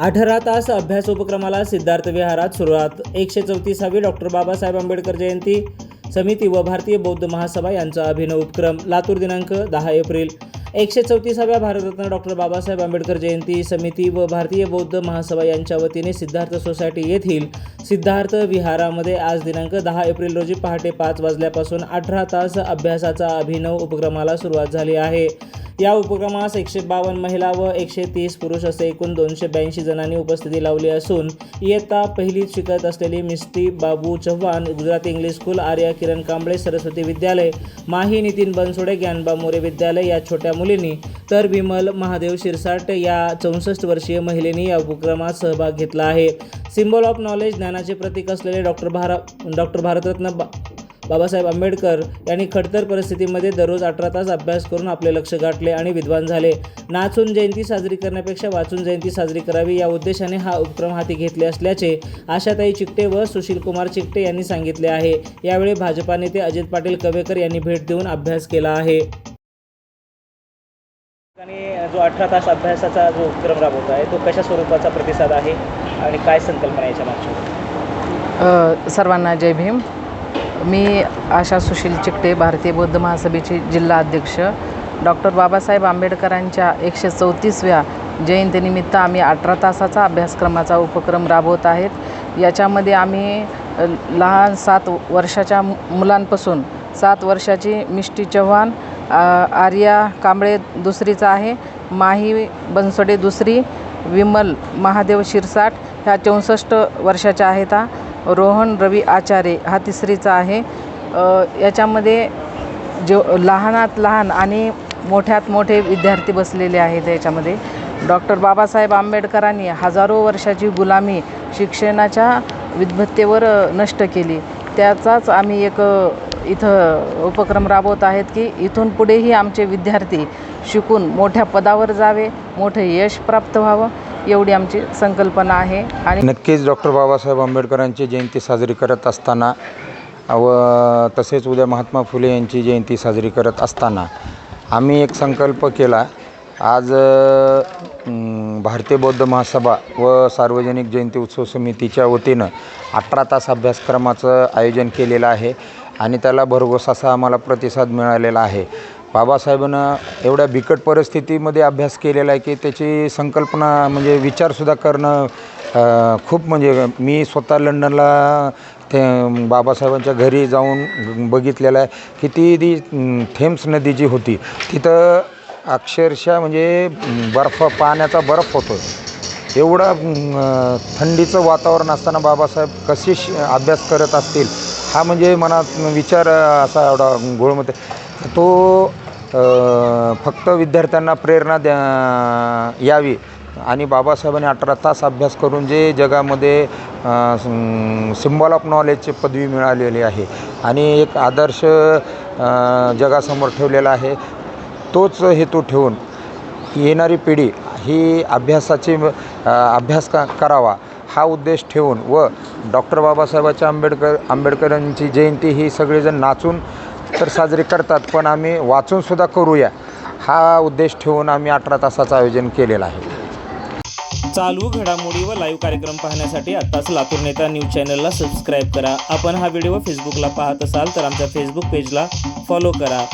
अठरा तास अभ्यास उपक्रमाला सिद्धार्थ विहारात सुरुवात. एकशे चौतीसावी डॉक्टर बाबासाहेब आंबेडकर जयंती. समिती व भारतीय बौद्ध महासभा यांचा अभिनव उपक्रम. लातूर दिनांक दहा एप्रिल. एकशे चौतीसाव्या भारतरत्न डॉक्टर बाबासाहेब आंबेडकर जयंती समिती व भारतीय बौद्ध महासभा यांच्या वतीने सिद्धार्थ सोसायटी येथील सिद्धार्थ विहारामध्ये आज दिनांक दहा एप्रिल रोजी पहाटे पाच वाजल्यापासून अठरा तास अभ्यासाचा अभिनव उपक्रमाला सुरुवात झाली आहे. या उपक्रमास एकशे बावन्न महिला व एकशे तीस पुरुष असे एकूण दोनशे ब्याऐंशी जणांनी उपस्थिती लावली असून इयत्ता पहिलीत शिकत असलेली मिस्टी बाबू चव्हाण गुजराती इंग्लिश स्कूल आर्या किरण कांबळे सरस्वती विद्यालय माही नितीन बनसोडे ज्ञानबा मोरे विद्यालय या छोट्या मुलींनी तर विमल महादेव शिरसाट या चौसष्ट वर्षीय महिलेने या उपक्रमात सहभाग घेतला आहे. सिम्बॉल ऑफ नॉलेज ज्ञानाचे प्रतीक असलेले डॉक्टर भारा डॉक्टर भारतरत्न बा बाबासाहेब आंबेडकर यांनी खडतर परिस्थितीमध्ये दररोज अठरा तास अभ्यास करून आपले लक्ष गाठले आणि विद्वान झाले. नाचून जयंती साजरी करण्यापेक्षा वाचून जयंती साजरी करावी या उद्देशाने हा उपक्रम हाती घेतले असल्याचे आशाताई चिकटे व सुशील कुमार चिकटे यांनी सांगितले आहे. यावेळी भाजपा नेते अजित पाटील कवेकर यांनी भेट देऊन अभ्यास केला आहे. आणि जो अठरा तास अभ्यासाचा जो उपक्रम राबवत आहे तो कशा स्वरूपाचा प्रतिसाद आहे आणि काय संकल्पना याच्या मागची अ, सर्वांना जय भीम. मी आशा सुशील चिकटे भारतीय बौद्ध महासभेचे जिल्हा अध्यक्ष. डॉक्टर बाबासाहेब आंबेडकरांच्या एकशे चौतीसव्या जयंतीनिमित्त आम्ही अठरा तासाचा अभ्यासक्रमाचा उपक्रम राबवत आहेत. याच्यामध्ये आम्ही लहान सात वर्षाच्या मु- मुलांपासून सात वर्षाची मिष्टी चव्हाण आर्या कांबळे दुसरीचा आहे माही बनसोडे दुसरी विमल महादेव शिरसाट ह्या चौसष्ट वर्षाच्या आहेत हा. रोहन रवी आचारे हा तिसरीचा आहे. याच्यामध्ये जो लहानात लहान आणि मोठ्यात मोठे विद्यार्थी बसलेले आहेत याच्यामध्ये. डॉक्टर बाबासाहेब आंबेडकरांनी हजारो वर्षाची गुलामी शिक्षणाच्या विद्वत्तेवर नष्ट केली. त्याचाच आम्ही एक इथं उपक्रम राबवत आहेत की इथून पुढेही आमचे विद्यार्थी शिकून मोठ्या पदावर जावे मोठे यश प्राप्त व्हावं. एवढी आमची संकल्पना आहे. आणि नक्कीच डॉक्टर बाबासाहेब आंबेडकरांची जयंती साजरी करत असताना व तसेच उद्या महात्मा फुले यांची जयंती साजरी करत असताना आम्ही एक संकल्प केला. आज भारतीय बौद्ध महासभा व सार्वजनिक जयंती उत्सव समितीच्या वतीनं अठरा तास अभ्यासक्रमाचं आयोजन केलेलं आहे आणि त्याला भरघोस असा आम्हाला प्रतिसाद मिळालेला आहे. बाबासाहेबांना एवढ्या बिकट परिस्थितीमध्ये अभ्यास केलेला आहे की त्याची संकल्पना म्हणजे विचारसुद्धा करणं खूप म्हणजे मी स्वतः लंडनला ते बाबासाहेबांच्या घरी जाऊन बघितलेलं आहे की ती ती थेम्स नदी जी होती तिथं अक्षरशः म्हणजे बर्फ पाण्याचा बर्फ होतो एवढा थंडीचं वातावरण असताना बाबासाहेब कशी श अभ्यास करत असतील हा म्हणजे मनात विचार असा एवढा घोळमते तो फक्त विद्यार्थ्यांना प्रेरणा द्या यावी. आणि बाबासाहेबांनी अठरा तास अभ्यास करून जे जगामध्ये सिम्बॉल ऑफ नॉलेजची पदवी मिळालेली आहे. आणि एक आदर्श जगासमोर ठेवलेला आहे. तोच हेतू ठेवून येणारी पिढी ही अभ्यासाची अभ्यास का करावा हा उद्देश ठेवून व डॉक्टर बाबासाहेबाच्या आंबेडकर आंबेडकरांची जयंती ही सगळेजण नाचून तर साजरी करतात पण आम्ही वाचूनसुद्धा करूया. हा उद्देश ठेवून आम्ही अठरा तासाचं आयोजन केलेलं आहे. चालू घडामोडी व लाईव्ह कार्यक्रम पाहण्यासाठी आत्ताच लातूर नेता न्यूज चॅनलला सबस्क्राईब करा. आपण हा व्हिडिओ फेसबुकला पाहत असाल तर आमच्या फेसबुक पेजला फॉलो करा.